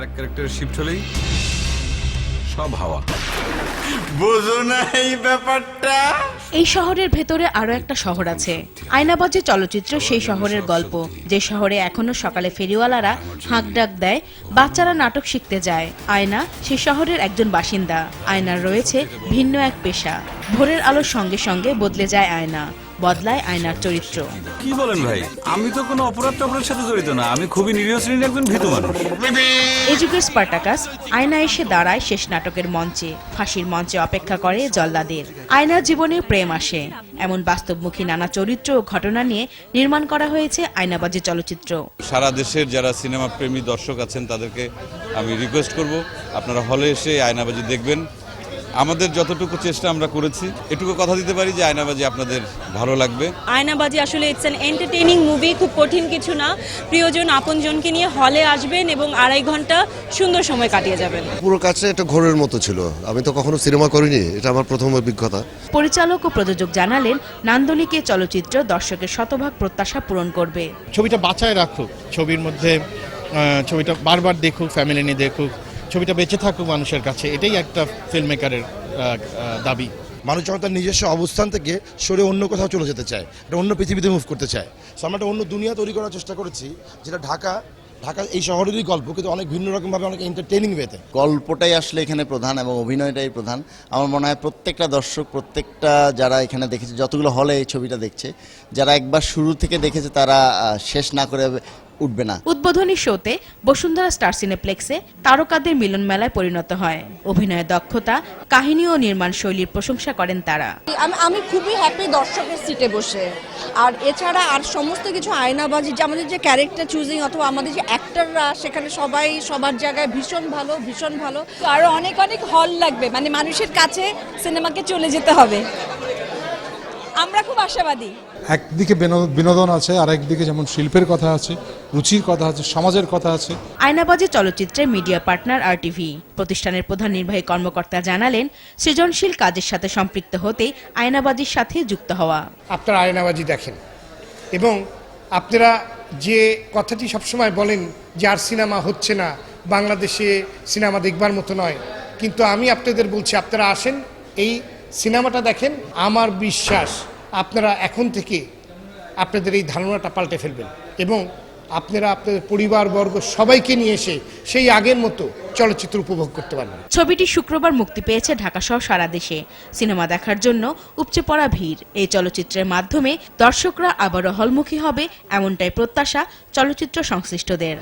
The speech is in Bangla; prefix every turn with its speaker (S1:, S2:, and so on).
S1: আরেক ক্যারেক্টার শিফট হলেই সব হাওয়া।
S2: বোঝো না এই ব্যাপারটা।
S3: এই শহরের ভেতরে আরও একটা শহর আছে। আয়নাবাজে চলচ্চিত্র সেই শহরের গল্প যে শহরে এখনও সকালে ফেরিওয়ালারা হাঁক ডাক দেয় বাচ্চারা নাটক শিখতে যায়। আয়না সেই শহরের একজন বাসিন্দা। আয়নার রয়েছে ভিন্ন এক পেশা। ভোরের আলোর সঙ্গে সঙ্গে বদলে যায় আয়না বদলায় আয়নার চরিত্র।
S1: কি বলেন ভাই? আমি তো কোনো অপরাধ টপরাধের সাথে জড়িত না। আমি খুবই নিরীহ শ্রেণির একজন ভীতু মানুষ।
S3: এই যুগের স্পার্টাকাস আয়না এসে দাঁড়ায় শেষ নাটকের মঞ্চে। ফাঁসির মঞ্চে অপেক্ষা করে জল্লাদের। আয়নার জীবনে প্রেম আসে। এমন বাস্তবমুখী নানা চরিত্র ও ঘটনা নিয়ে নির্মাণ করা হয়েছে আয়নাবাজি চলচ্চিত্র।
S4: সারা দেশের যারা সিনেমা প্রেমী দর্শক আছেন তাদেরকে আমি রিকোয়েস্ট করব আপনারা হলে এসে আয়নাবাজি দেখবেন। আমাদের যতটুকু চেষ্টা আমরা করেছি এটুকু কথা দিতে পারি যে আয়নাবাজি আপনাদের ভালো লাগবে।
S5: আয়নাবাজি আসলে ইটস অ্যান এন্টারটেইনিং মুভি খুব কঠিন কিছু না। প্রিয়জন আপনজনকে নিয়ে হলে আসবেন এবং আড়াই ঘণ্টা সুন্দর সময় কাটিয়ে যাবেন।
S6: পুরো কাছে একটা ঘোরের মতো ছিল। আমি তো কখনো সিনেমা করিনি এটা আমার প্রথম অভিজ্ঞতা।
S3: পরিচালক ও প্রযোজক জানালেন নান্দনিকে চলচ্চিত্র দর্শকের শতভাগ প্রত্যাশা পূরণ করবে।
S7: ছবিটা বাঁচায় রাখুক ছবির মধ্যে ছবিটা বারবার দেখুক ফ্যামিলি নিয়ে দেখুক। ছবিটা বেঁচে থাকুক মানুষের কাছে এটাই একটা ফিল্ম মেকারের দাবি।
S8: মানুষ যখন তার নিজস্ব অবস্থান থেকে সরে অন্য কোথাও চলে যেতে চায় এটা অন্য পৃথিবীতে মুভ করতে চায়। সো আমরা একটা অন্য দুনিয়া তৈরি করার চেষ্টা করেছি যেটা ঢাকা ঢাকা এই শহরেরই গল্প কিন্তু অনেক ভিন্ন রকমভাবে অনেক এন্টারটেনিং ওয়েতে
S9: গল্পটাই আসলে এখানে প্রধান এবং অভিনয়টাই প্রধান। আমার মনে হয় প্রত্যেকটা দর্শক প্রত্যেকটা যারা এখানে দেখেছে যতগুলো হলে এই ছবিটা দেখছে যারা একবার শুরু থেকে দেখেছে তারা শেষ না করে উঠবে না।
S3: উদ্বোধনী শোতে বসুন্ধরা স্টার সিনেপ্লেক্সে তারকাদের মিলন মেলায় পরিণত হয়। অভিনয়ের দক্ষতা কাহিনী ও নির্মাণ শৈলীর প্রশংসা করেন তারা।
S10: আমি আমি খুবই হ্যাপি দর্শকের সিটে বসে। আর এছাড়া আর সমস্ত কিছু আয়নাবাজি যে আমাদের যে ক্যারেক্টার চুজিং অথবা আমাদের যে অ্যাক্টাররা সেখানে সবাই সবার জায়গায় ভীষণ ভালো ভীষণ ভালো।
S5: আরও অনেক অনেক হল লাগবে। মানে মানুষের কাছে সিনেমাকে চলে যেতে হবে। আমরা খুব আশাবাদী।
S11: একদিকে বিনোদন আছে আর একদিকে যেমন শিল্পের কথা আছে রুচির কথা আছে সমাজের কথা আছে।
S3: আয়নাবাজি চলচ্চিত্রে মিডিয়া পার্টনার আর টিভি প্রতিষ্ঠানের প্রধান নির্বাহী কর্মকর্তা জানালেন সৃজনশীল কাজের সাথে সম্পৃক্ত হতেই আয়নাবাজির সাথে যুক্ত হওয়া।
S7: আপনারা আয়নাবাজি দেখেন। এবং আপনারা যে কথাটি সবসময় বলেন যে আর সিনেমা হচ্ছে না বাংলাদেশে সিনেমা দেখবার মতো নয় কিন্তু আমি আপনাদের বলছি আপনারা আসেন এই সিনেমাটা দেখেন আমার বিশ্বাস। আপনারা এখন থেকে আপনাদের এই ধারণাটা পাল্টে ফেলবেন এবং আপনারা আপনাদের পরিবারবর্গ সবাইকে নিয়ে এসে সেই আগের মতো চলচ্চিত্র উপভোগ করতে পারবেন।
S3: ছবিটি শুক্রবার মুক্তি পেয়েছে ঢাকা সহ সারা দেশে। সিনেমা দেখার জন্য উপচে পড়া ভিড়। এই চলচ্চিত্রের মাধ্যমে দর্শকরা আবারও হলমুখী হবে এমনটাই প্রত্যাশা চলচ্চিত্র সংশ্লিষ্টদের।